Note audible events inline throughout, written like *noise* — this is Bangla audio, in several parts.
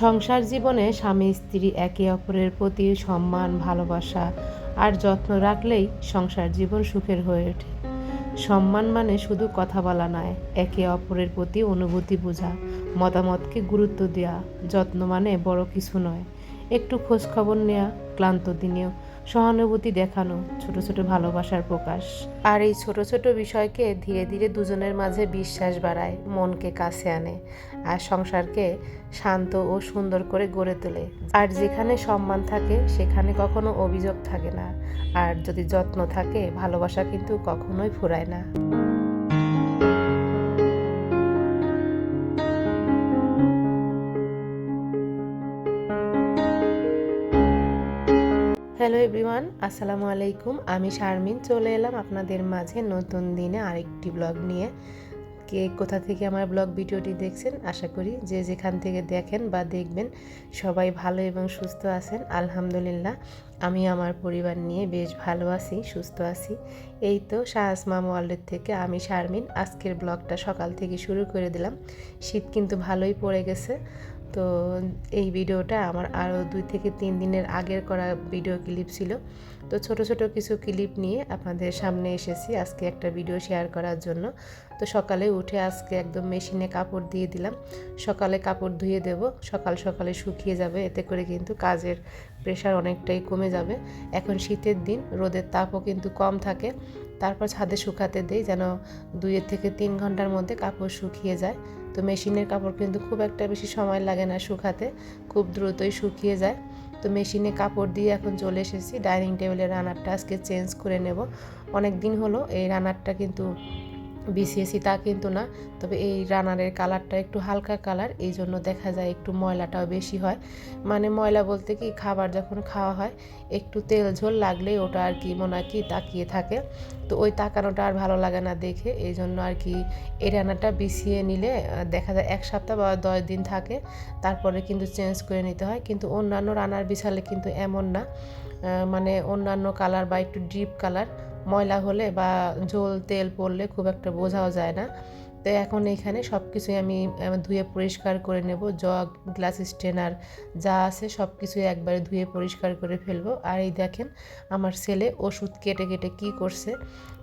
সংসার জীবনে স্বামী, স্ত্রী, একে অপরের প্রতি সম্মান, ভালোবাসা আর যত্ন রাখলেই সংসার জীবন সুখের হয়ে ওঠে। সম্মান মানে শুধু কথা বলা নয়, একে অপরের প্রতি অনুভূতি বোঝা, মতামতকে গুরুত্ব দেওয়া যত্ন মানে বড় কিছু নয়, একটু খোঁজখবর নেওয়া ক্লান্ত দিনেও সহানুভূতি দেখানো, ছোট ছোট ভালোবাসার প্রকাশ। আর এই ছোট ছোট বিষয়কে ধীরে ধীরে দুজনের মাঝে বিশ্বাস বাড়ায়, মনকে কাছে আনে আর সংসারকে শান্ত ও সুন্দর করে গড়ে তোলে। আর যেখানে সম্মান থাকে, সেখানে কখনো অভিযোগ থাকে না। আর যদি যত্ন থাকে, ভালোবাসা কিন্তু কখনোই ফুরায় না। এভরিওয়ান আসসালামু আলাইকুম। আমি শারমিন, চলে এলাম আপনাদের মাঝে নতুন দিনে আরেকটি ব্লগ নিয়ে। কে কোথা থেকে আমার ব্লগ ভিডিওটি দেখছেন, আশা করি যে যেখান থেকে দেখেন বা দেখবেন সবাই ভালো এবং সুস্থ আছেন। আলহামদুলিল্লাহ, আমি আমার পরিবার নিয়ে বেশ ভালো আছি, সুস্থ আছি। এই তো শাহসমাম ওয়ার্ল্ডের থেকে আমি শারমিন। আজকের ব্লগটা সকাল থেকে শুরু করে দিলাম। শীত কিন্তু ভালোই পড়ে গেছে। তো এই ভিডিওটা আমার আরও দুই থেকে তিন দিনের আগের করা ভিডিও ক্লিপ ছিল। তো ছোট ছোট কিছু ক্লিপ নিয়ে আপনাদের সামনে এসেছি আজকে একটা ভিডিও শেয়ার করার জন্য। তো সকালে উঠে আজকে একদম মেশিনে কাপড় দিয়ে দিলাম। সকালে কাপড় ধুয়ে দেব, সকাল, সকালে শুকিয়ে যাবে, এতে করে কিন্তু কাজের প্রেশার অনেকটাই কমে যাবে। এখন শীতের দিন, রোদের তাপও কিন্তু কম থাকে। তারপর ছাদে শুকাতে দেই যেন দুইয়ের থেকে তিন ঘণ্টার মধ্যে কাপড় শুকিয়ে যায়। তো মেশিনের কাপড় কিন্তু খুব একটা বেশি সময় লাগে না শুকাতে, খুব দ্রুতই শুকিয়ে যায়। তো মেশিনে কাপড় দিয়ে এখন চলে এসেছি, ডাইনিং টেবিলের রানারটা আজকে চেঞ্জ করে নেব। অনেক দিন হলো এই রানারটা কিন্তু বিছিয়েছি তা কিন্তু না, তবে এই রানারের কালারটা একটু হালকা কালার, এই জন্য দেখা যায় একটু ময়লাটাও বেশি হয়। মানে ময়লা বলতে কি, খাবার যখন খাওয়া হয়, একটু তেল ঝোল লাগলেই ওটা আর কি মনে কি তাকিয়ে থাকে। তো ওই তাকানোটা আর ভালো লাগে না দেখে, এই জন্য আর কি এই রান্নাটা বিছিয়ে নিলে দেখা যায় এক সপ্তাহ বা দশ দিন থাকে, তারপরে কিন্তু চেঞ্জ করে নিতে হয়। কিন্তু অন্যান্য রান্নার বিছালে কিন্তু এমন না মানে অন্যান্য কালার বা একটু ডিপ কালার ময়লা হলে বা ঝোল, তেল পড়লে খুব একটা বোঝাও যায় না। তো এখন এখানে সব কিছুই আমি ধুয়ে পরিষ্কার করে নেব। জগ, গ্লাস স্টেনার যা আছে সব কিছুই একবারে ধুয়ে পরিষ্কার করে ফেলব। আর এই দেখেন, আমার ছেলে ওষুধ কেটে কেটে কি করছে।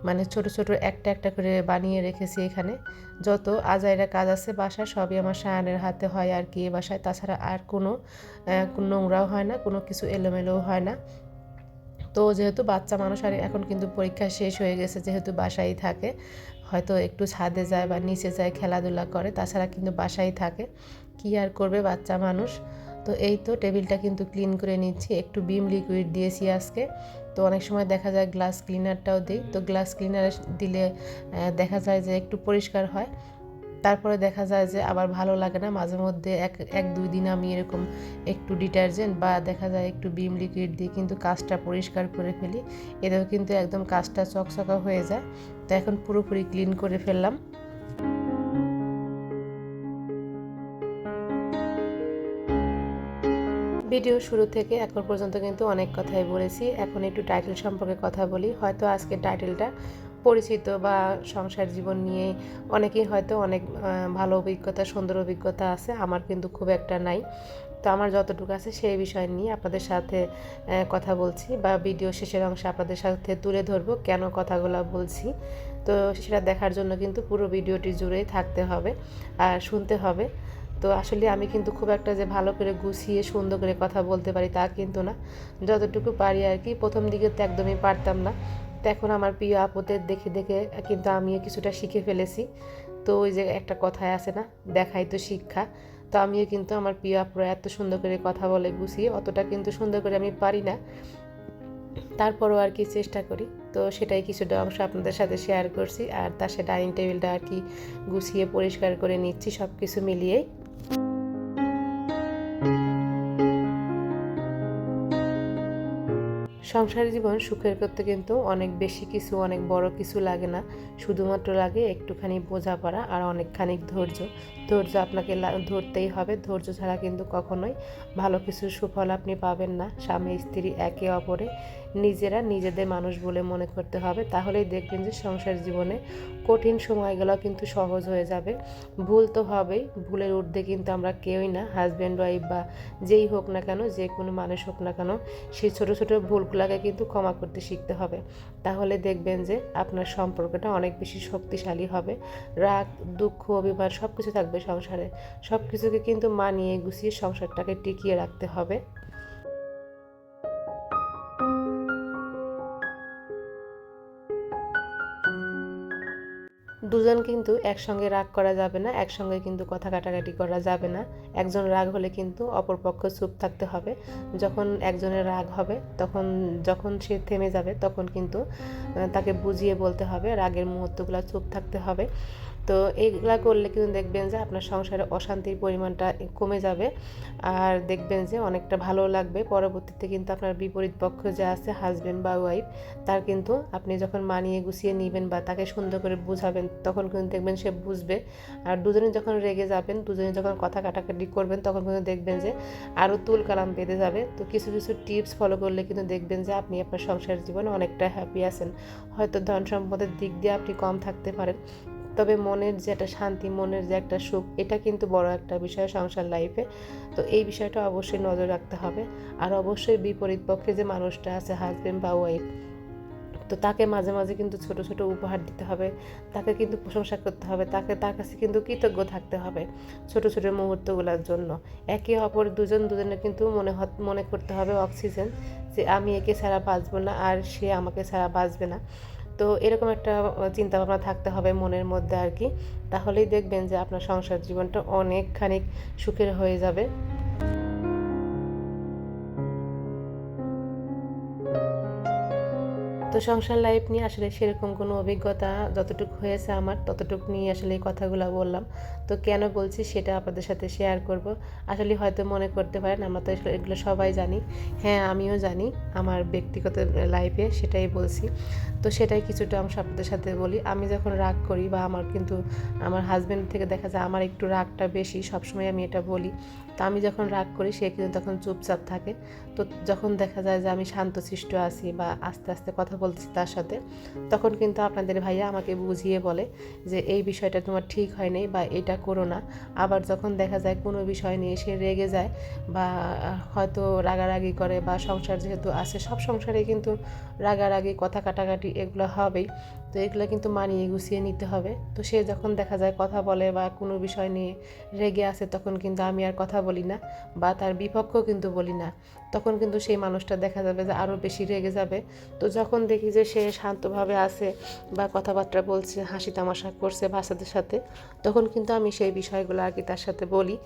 মানে ছোট ছোট একটা একটা করে বানিয়ে রেখেছি এখানে। যত আজাইরা কাজ আছে বাসায় সবই আমার সায়ানের হাতে হয় আর কি এ বাসায়। তাছাড়া আর কোনো নোংরাও হয় না, কোনো কিছু এলোমেলোও হয় না। তো যেহেতু বাচ্চা মানুষ, আর এখন কিন্তু পরীক্ষা শেষ হয়ে গেছে, যেহেতু বাসায় থাকে, হয়তো একটু ছাদে যায় বা নিচে যায়, খেলাধুলা করে, তাছাড়া কিন্তু বাসায় থাকে। কি আর করবে বাচ্চা মানুষ? তো এই তো টেবিলটা কিন্তু ক্লিন করে নিচ্ছি, একটু বিম লিকুইড দিয়েছি আজকে। তো অনেক সময় দেখা যায় গ্লাস ক্লিনারটাও দিই, তো গ্লাস ক্লিনার দিলে দেখা যায় যে একটু পরিষ্কার হয়। তারপরে দেখা যায় যে আবার ভালো লাগে না। মাঝে মধ্যে এক এক, দুই দিন আমি এরকম একটু ডিটারজেন্ট বা দেখা যায় একটু বিম লিকুইড দিয়ে কিন্তু কাজটা পরিষ্কার করে ফেলি। এতেও কিন্তু একদম কাজটা চকচকা হয়ে যায়। তো এখন পুরোপুরি ক্লিন করে ফেললাম। ভিডিও শুরু থেকে এখন পর্যন্ত কিন্তু অনেক কথাই বলেছি। এখন একটু টাইটেল সম্পর্কে কথা বলি। হয়তো আজকে টাইটেলটা পরিচিত বা সংসার জীবন নিয়ে অনেকেই হয়তো অনেক ভালো অভিজ্ঞতা, সুন্দর অভিজ্ঞতা আছে, আমার কিন্তু খুব একটা নাই। তো আমার যতটুকু আছে সেই বিষয় নিয়ে আপনাদের সাথে কথা বলছি বা ভিডিও শেষের অংশে আপনাদের সাথে তুলে ধরবো কেন কথাগুলো বলছি। তো সেটা দেখার জন্য কিন্তু পুরো ভিডিওটি জুড়েই থাকতে হবে আর শুনতে হবে। তো আসলে আমি কিন্তু খুব একটা যে ভালো করে গুছিয়ে, সুন্দর করে কথা বলতে পারি তা কিন্তু না। যতটুকু পারি আর কি, প্রথম দিকে তো একদমই পারতাম না। তো এখন আমার প্রিয় আপদের দেখে দেখে কিন্তু আমিও কিছুটা শিখে ফেলেছি। তো ওই যে একটা কথায় আছে না, দেখাই তো শিক্ষা। তো আমিও কিন্তু আমার প্রিয় আপুরা এত সুন্দর করে কথা বলে গুছিয়ে অতটা কিন্তু সুন্দর করে আমি পারি না। তারপরও আর কি চেষ্টা করি। তো সেটাই কিছুটা অংশ আপনাদের সাথে শেয়ার করছি। আর তার সে ডাইনিং টেবিলটা আর কি গুছিয়ে পরিষ্কার করে নিচ্ছি সব কিছু মিলিয়েই। সংসার জীবন সুখের করতে কিন্তু অনেক বেশি কিছু, অনেক বড় কিছু লাগে না। শুধুমাত্র লাগে একটুখানি বোঝাপড়া আর অনেকখানি ধৈর্য। ধৈর্য আপনাকে ধরতেই হবে। ধৈর্য ছাড়া কিন্তু কখনোই ভালো কিছু সুফল আপনি পাবেন না। স্বামী, স্ত্রী, একে অপরে। নিজেরা নিজেদের মানুষ বলে মনে করতে হবে, তাহলেই দেখবেন যে সংসার জীবনে কঠিন সময়গুলো কিন্তু সহজ হয়ে যাবে। ভুল তো হবেই, ভুলের ঊর্ধ্বে কিন্তু আমরা কেউই না হাজব্যান্ড ওয়াইফ বা যেই হোক না কেন, যে কোনো মানুষ হোক না কেন, সেই ছোটো ছোটো ভুলগুলোকে কিন্তু ক্ষমা করতে শিখতে হবে। তাহলে দেখবেন যে আপনার সম্পর্কটা অনেক বেশি শক্তিশালী হবে। রাগ, দুঃখ অভিমান সব কিছু থাকবে সংসারে। সব কিছুকে কিন্তু মানিয়ে গুছিয়ে সংসারটাকে টিকিয়ে রাখতে হবে। দুজন কিন্তু একসঙ্গে রাগ করা যাবে না, একসঙ্গে কিন্তু কথা কাটাকাটি করা যাবে না। একজন রাগ হলে কিন্তু অপরপক্ষ চুপ থাকতে হবে। যখন একজনের রাগ হবে, তখন যখন সে থেমে যাবে, তখন কিন্তু তাকে বুঝিয়ে বলতে হবে, রাগের মুহূর্তগুলো চুপ থাকতে হবে। তো এইগুলা করলে কিন্তু দেখবেন যে আপনার সংসারে অশান্তির পরিমাণটা কমে যাবে। আর দেখবেন যে অনেকটা ভালো লাগবে। পরবর্তীতে কিন্তু আপনার বিপরীত পক্ষ যে আছে হাজব্যান্ড বা ওয়াইফ তার কিন্তু আপনি যখন মানিয়ে গুছিয়ে নেবেন বা তাকে সুন্দর করে বুঝাবেন, তখন কিন্তু দেখবেন সে বুঝবে। আর দুজনে যখন রেগে যাবেন, দুজনে যখন কথা কাটাকাটি করবেন, তখন কিন্তু দেখবেন যে আরও তুল কালাম বেঁধে যাবে। তো কিছু কিছু টিপস ফলো করলে কিন্তু দেখবেন যে আপনি আপনার সংসার জীবনে অনেকটা হ্যাপি আছেন। হয়তো ধন সম্পদের দিক দিয়ে আপনি কম থাকতে পারেন। তবে মনের যে একটা শান্তি, মনের যে একটা সুখ, এটা কিন্তু বড় একটা বিষয় সংসার লাইফে তো এই বিষয়টা অবশ্যই নজর রাখতে হবে। আর অবশ্যই বিপরীত পক্ষে যে মানুষটা আছে হাজব্যান্ড বা ওয়াইফ তো তাকে মাঝে মাঝে কিন্তু ছোট ছোট উপহার দিতে হবে। তাকে কিন্তু প্রশংসা করতে হবে। তাকে, তার কাছে কিন্তু কৃতজ্ঞ থাকতে হবে ছোট ছোট মুহূর্তগুলোর জন্য। একে অপর দুজন দুজনে কিন্তু মনে মনে করতে হবে অক্সিজেন যে আমি একে ছাড়া বাঁচবো না আর সে আমাকে ছাড়া বাঁচবে না। তো এরকম একটা চিন্তা ভাবনা থাকতে হবে মনের মধ্যে আর কি। তাহলেই দেখবেন যে আপনার সংসার জীবনটা অনেকখানি সুখের হয়ে যাবে। তো সংসার লাইফ নিয়ে আসলে সেরকম কোনো অভিজ্ঞতা যতটুকু হয়েছে আমার, ততটুকু নিয়ে আসলে এই কথাগুলো বললাম। তো কেন বলছি সেটা আপনাদের সাথে শেয়ার করব। আসলে হয়তো মনে করতে পারেন, আমরা তো এগুলো সবাই জানি। হ্যাঁ আমিও জানি, আমার ব্যক্তিগত লাইফে সেটাই বলছি। তো সেটাই কিছুটা অংশ আপনাদের সাথে বলি। আমি যখন রাগ করি বা আমার কিন্তু আমার হাজব্যান্ড থেকে দেখা যায় আমার একটু রাগটা বেশি, সবসময় আমি এটা বলি। তো আমি যখন রাগ করি, সে কিন্তু তখন চুপচাপ থাকে। তো যখন দেখা যায় যে আমি শান্তশিষ্ট আছি বা আস্তে আস্তে কথা বলতেছি তার সাথে, তখন কিন্তু আপনাদের ভাইয়া আমাকে বুঝিয়ে বলে যে এই বিষয়টা তোমার ঠিক হয়নি বা এটা করো না। আবার যখন দেখা যায় কোনো বিষয় নিয়ে সে রেগে যায় বা হয়তো রাগারাগি করে বা সংসার যেহেতু আছে, সব সংসারে কিন্তু রাগারাগি, কথা কাটাকাটি এগুলো হবেই। তো এগুলো কিন্তু মানিয়ে গুছিয়ে নিতে হবে। তো সে যখন দেখা যায় কথা বলে বা কোনো বিষয় নিয়ে রেগে আসে তখন কিন্তু আমি আর কথা বলি না বা তার বিপক্ষ কিন্তু বলি না। তখন কিন্তু সেই মানুষটা দেখা যাবে যে আরও বেশি রেগে যাবে। তো যখন দেখি যে সে শান্তভাবে আছে বা কথাবার্তা বলছে, হাসি তামাশা করছে বাচ্চাদের সাথে, তখন কিন্তু আমি সেই বিষয়গুলো আর কি তার সাথে বলি।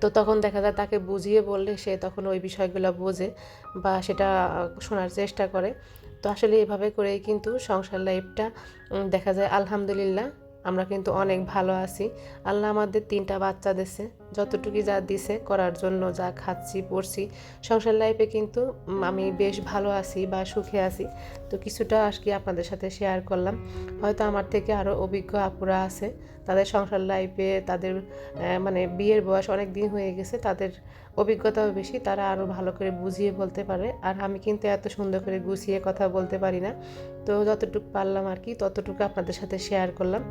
তো তখন দেখা যায় তাকে বুঝিয়ে বললে সে তখন ওই বিষয়গুলো বোঝে বা সেটা শোনার চেষ্টা করে। তো আসলে এভাবে করেই কিন্তু সংসার লাইফটা দেখা যায় আলহামদুলিল্লাহ। আমরা কিন্তু অনেক ভালো আছি। আল্লাহ আমাদের তিনটা বাচ্চা দিছে। যতটুকু যা দিছে করার জন্য যা খাচ্ছি, পড়ছি, সংসার লাইফে কিন্তু আমি বেশ ভালো আছি বা সুখে আছি। তো কিছুটা আজকে আপনাদের সাথে শেয়ার করলাম। হয়তো আমার থেকে আরও অভিজ্ঞ আপুরা আছে। তাদের সংসার লাইফে তাদের মানে বিয়ের বয়স অনেক দিন হয়ে গেছে, তাদের অভিজ্ঞতাও বেশি, তারা আরও ভালো করে বুঝিয়ে বলতে পারে। আর আমি কিন্তু এত সুন্দর করে গুছিয়ে কথা বলতে পারি না। তো যতটুকু পারলাম আর কি, ততটুকু আপনাদের সাথে শেয়ার করলাম।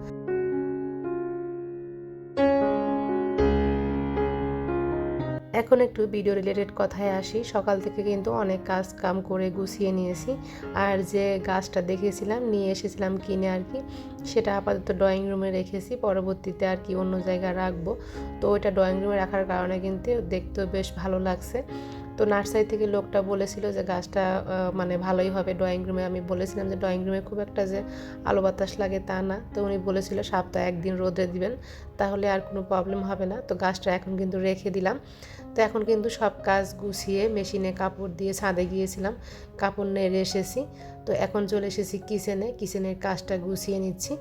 এখন একটু ভিডিও রিলেটেড কথায় আসি। সকাল থেকে কিন্তু অনেক কাজ কাম করে গুছিয়ে নিয়েছি। আর যে গাছটা দেখেছিলাম, নিয়ে এসেছিলাম কিনে আর কি, সেটা আপাতত ড্রয়িং রুমে রেখেছি। পরবর্তীতে আর কি অন্য জায়গায় রাখব। তো ওইটা ড্রয়িং রুমে রাখার কারণে কিন্তু দেখতেও বেশ ভালো লাগছে। তো নার্সারি থেকে লোকটা বলেছিল যে গাছটা মানে ভালোই হবে। ড্রয়িং রুমে আমি বলেছিলাম যে ড্রয়িং রুমে খুব একটা যে আলো বাতাস লাগে তা না। তো উনি বলেছিল সপ্তাহে একদিন রোদে দিবেন, তাহলে আর কোনো প্রবলেম হবে না। তো গাছটা এখন কিন্তু রেখে দিলাম। তো এখন কিন্তু সব কাজ গুছিয়ে মেশিনে কাপড় দিয়ে ছাদে গিয়েছিলাম, কাপড় নেড়ে এসেছি। তো এখন চলে এসেছি কিচেনে কিচেনের কাজটা গুছিয়ে নিচ্ছি।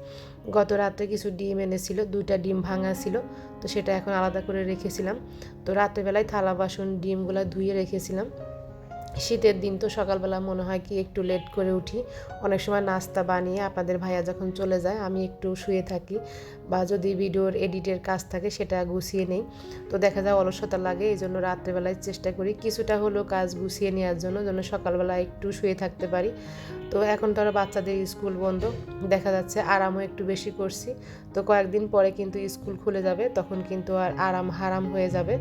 গত রাতে কিছু ডিম এনেছিল, দুইটা ডিম ভাঙা ছিল, তো সেটা এখন আলাদা করে রেখেছিলাম। তো রাত্রেবেলায় থালা, বাসন, ডিমগুলো ধুয়ে রেখেছিলাম। শীতের দিন তো সকালবেলা মনে হয় কি একটু লেট করে উঠি। অনেক সময় নাস্তা বানিয়ে আপনাদের ভাইয়া যখন চলে যায়, আমি একটু শুয়ে থাকি বা যদি ভিডিওর এডিটের কাজ থাকে সেটা গুছিয়ে নেই। তো দেখা যায় অলসতা লাগে এই জন্য রাত্রেবেলায় চেষ্টা করি কিছুটা হলেও কাজ গুছিয়ে নেওয়ার জন্য, যেন সকালবেলা একটু শুয়ে থাকতে পারি। তো এখন তো আর বাচ্চাদের স্কুল বন্ধ, দেখা যাচ্ছে আরামও একটু বেশি করছি। তো কয়েকদিন পরে কিন্তু স্কুল খুলে যাবে, তখন কিন্তু আর আরাম হারাম হয়ে যাবে।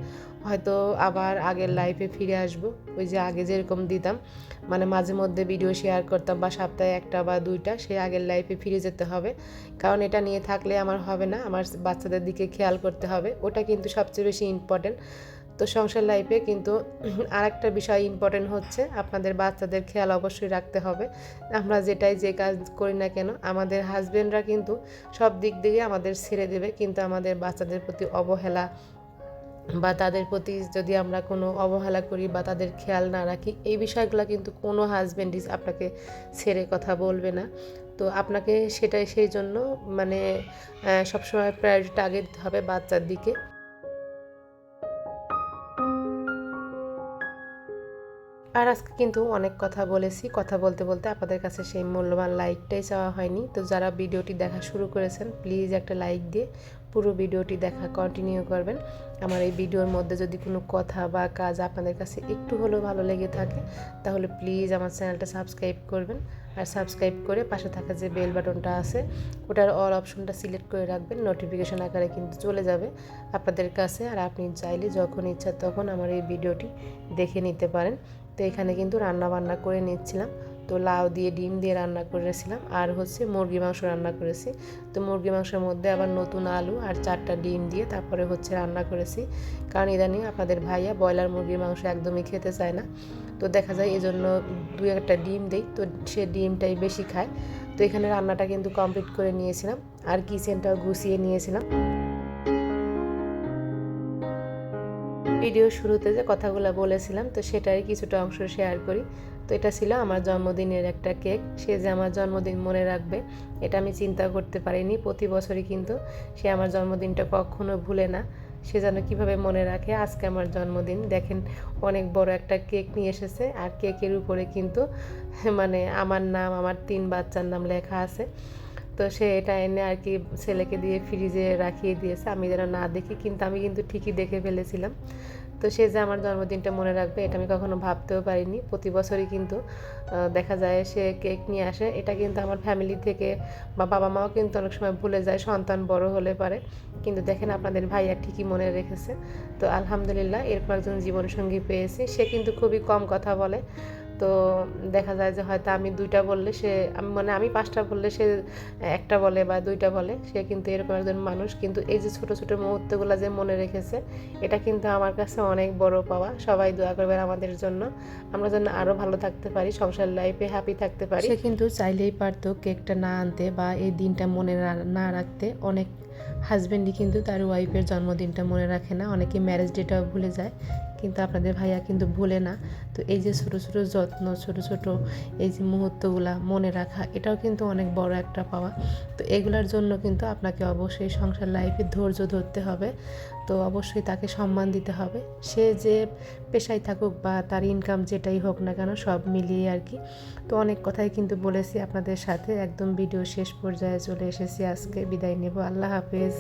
হয়তো আবার আগের লাইফে ফিরে আসব। ওই যে আগে যেরকম দিতাম মানে মাঝে মধ্যে ভিডিও শেয়ার করতাম বা সপ্তাহে একটা বা দুইটা সেই আগের লাইফে ফিরে যেতে হবে। কারণ এটা নিয়ে থাকলে আমার হবে না, আমার বাচ্চাদের দিকে খেয়াল করতে হবে। ওটা কিন্তু সবচেয়ে বেশি ইম্পর্টেন্ট তো সংসার লাইফে কিন্তু *clears throat* আরেকটা বিষয় ইম্পর্টেন্ট হচ্ছে, আপনাদের বাচ্চাদের খেয়াল অবশ্যই রাখতে হবে। আমরা যেটাই যে কাজ করি না কেন, আমাদের হাজব্যান্ডরা কিন্তু সব দিক দিয়ে আমাদের ছেড়ে দেবে, কিন্তু আমাদের বাচ্চাদের প্রতি অবহেলা বা তাদের প্রতি যদি আমরা কোনো অবহেলা করি বা তাদের খেয়াল না রাখি, এই বিষয়গুলো কিন্তু কোনো হাজব্যান্ডই আপনাকে ছেড়ে কথা বলবে না। তো আপনাকে সেটাই সেই জন্য মানে সবসময় প্রায়োরিটি আগে দিতে হবে বাচ্চার দিকে। আর আজকে কিন্তু অনেক কথা বলেছি, কথা বলতে বলতে আপনাদের কাছে সেই মূল্যবান লাইকটাই চাওয়া হয়নি। তো যারা ভিডিওটি দেখা শুরু করেছেন প্লিজ একটা লাইক দিয়ে পুরো ভিডিওটি দেখা কন্টিনিউ করবেন। আমার এই ভিডিওর মধ্যে যদি কোনো কথা বা কাজ আপনাদের কাছে একটু হলেও ভালো লেগে থাকে, তাহলে প্লিজ আমার চ্যানেলটা সাবস্ক্রাইব করবেন। আর সাবস্ক্রাইব করে পাশে থাকা যে বেল বাটনটা আছে, ওটার অল অপশনটা সিলেক্ট করে রাখবেন নোটিফিকেশন আকারে কিন্তু চলে যাবে আপনাদের কাছে। আর আপনি চাইলে যখন ইচ্ছা তখন আমার এই ভিডিওটি দেখে নিতে পারেন। তো এখানে কিন্তু রান্না বান্না করে নিচ্ছিলাম। তো লাউ দিয়ে, ডিম দিয়ে রান্না করেছিলাম। আর হচ্ছে মুরগি মাংস রান্না করেছি। তো মুরগি মাংসের মধ্যে আবার নতুন আলু আর চারটা ডিম দিয়ে তারপরে হচ্ছে রান্না করেছি। কারণ ইদানিং আপনাদের ভাইয়া ব্রয়লার মুরগির মাংস একদমই খেতে চায় না। তো দেখা যায় এই জন্য দু একটা ডিম দেই। তো সে ডিমটাই বেশি খায়। তো এখানে রান্নাটা কিন্তু কমপ্লিট করে নিয়েছিলাম। আর কিচেনটাও গুছিয়ে নিয়েছিলাম। ভিডিও শুরুতে যে কথাগুলো বলেছিলাম, তো সেটারই কিছুটা অংশ শেয়ার করি। তো এটা ছিল আমার জন্মদিনের একটা কেক। সে যে আমার জন্মদিন মনে রাখবে, এটা আমি চিন্তা করতে পারিনি। প্রতি বছরই কিন্তু সে আমার জন্মদিনটা কখনো ভুলে না। সে যেন কীভাবে মনে রাখে, আজকে আমার জন্মদিন। দেখেন, অনেক বড় একটা কেক নিয়ে এসেছে। আর কেকের উপরে কিন্তু মানে আমার নাম, আমার তিন বাচ্চার নাম লেখা আছে। তো সে এটা এনে আর কি ছেলেকে দিয়ে ফ্রিজে রাখিয়ে দিয়েছে। আমি যেন না দেখি, কিন্তু আমি কিন্তু ঠিকই দেখে ফেলেছিলাম। তো সে যে আমার জন্মদিনটা মনে রাখবে, এটা আমি কখনো ভাবতেও পারিনি। প্রতি বছরই কিন্তু দেখা যায় সে কেক নিয়ে আসে। এটা কিন্তু আমার ফ্যামিলি থেকে বা বাবা মাও কিন্তু অনেক সময় ভুলে যায়, সন্তান বড় হলে পারে। কিন্তু দেখেন আপনাদের ভাইয়া ঠিকই মনে রেখেছে। তো আলহামদুলিল্লাহ এরপর একজন জীবনসঙ্গী পেয়েছি। সে কিন্তু খুবই কম কথা বলে। তো দেখা যায় যে হয়তো আমি দুইটা বললে সে মানে আমি পাঁচটা বললে সে একটা বলে বা দুইটা বলে, সে কিন্তু এরকম একজন মানুষ। কিন্তু এই যে ছোটো ছোটো মুহূর্তগুলো যে মনে রেখেছে, এটা কিন্তু আমার কাছে অনেক বড় পাওয়া। সবাই দোয়া করবেন আমাদের জন্য। আমরা যেন আরও ভালো থাকতে পারি, সংসার লাইফে হ্যাপি থাকতে পারি। সে কিন্তু চাইলেই পারতো কেকটা না আনতে বা এই দিনটা মনে না রাখতে। অনেক হাজব্যান্ডই কিন্তু তার ওয়াইফের জন্মদিনটা মনে রাখে না। অনেকে ম্যারেজ ডেটাও ভুলে যায়। কিন্তু আপনাদের ভাইয়া কিন্তু ভুলে না। তো এই যে ছোটো ছোটো যত্ন, ছোটো ছোটো এই যে মুহূর্তগুলা মনে রাখা, এটাও কিন্তু অনেক বড় একটা পাওয়া। তো এগুলার জন্য কিন্তু আপনাকে অবশ্যই সংসার লাইফে ধৈর্য ধরতে হবে। তো অবশ্যই তাকে সম্মান দিতে হবে। সে যে পেশায় থাকুক বা তার ইনকাম যেটাই হোক না কেন সব মিলিয়ে আর কি। তো অনেক কথাই কিন্তু বলেছি আপনাদের সাথে। একদম ভিডিও শেষ পর্যায়ে চলে এসেছি আজকে। বিদায় নেব। আল্লাহ হাফেজ।